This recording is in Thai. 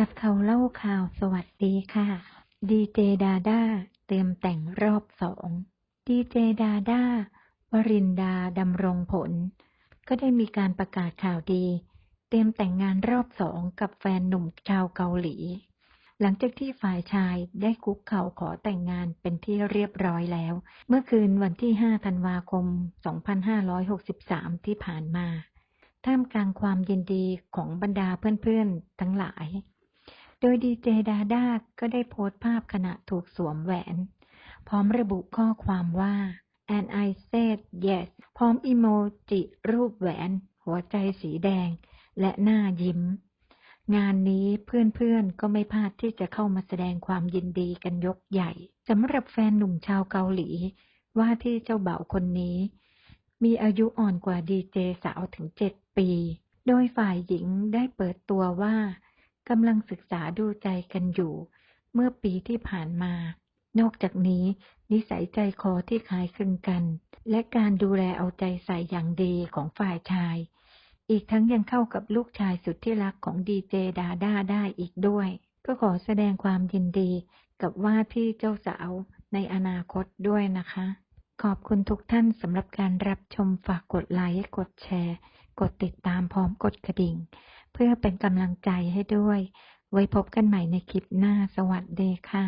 จับเขาเล่าข่าวสวัสดีค่ะ ดีเจดาด้าเตรียมแต่งรอบสอง ดีเจดาด้าวรินดาดำรงผล ก็ได้มีการประกาศข่าวดี เตรียมแต่งงานรอบสองกับแฟนหนุ่มชาวเกาหลี หลังจากที่ฝ่ายชายได้คุกเข่าขอแต่งงานเป็นที่เรียบร้อยแล้ว เมื่อคืนวันที่ 5 ธันวาคม 2563 ที่ผ่านมา ท่ามกลางความยินดีของบรรดาเพื่อนๆทั้งหลาย โดยดีเจดาด้าก็ได้โพสต์ภาพขณะถูกสวมแหวน พร้อมระบุข้อความว่า and I said yes พร้อมอีโมจิรูปแหวน หัวใจสีแดง และหน้ายิ้ม งานนี้เพื่อนๆก็ไม่พลาดที่จะเข้ามาแสดงความยินดีกันยกใหญ่สำหรับแฟนหนุ่มชาวเกาหลี ว่าที่เจ้าบ่าวคนนี้ มีอายุอ่อนกว่าดีเจสาวถึงเจ็ดปี โดยฝ่ายหญิงได้เปิดตัวว่า กำลังศึกษาดูใจกันอยู่ เมื่อปีที่ผ่านมา นอกจากนี้ นิสัยใจคอที่คล้ายคลึงกัน และการดูแลเอาใจใส่อย่างดีของฝ่ายชาย อีกทั้งยังเข้ากับลูกชายสุดที่รักของดีเจดาด้าได้อีกด้วย ก็ขอแสดงความยินดีกับว่าที่เจ้าสาวในอนาคตด้วยนะคะ ขอบคุณทุกท่านสำหรับการรับชมฝากกดไลค์กดแชร์ กดติดตามพร้อมกดกระดิ่ง เพื่อเป็นกำลังใจให้ด้วย ไว้พบกันใหม่ในคลิปหน้า สวัสดีค่ะ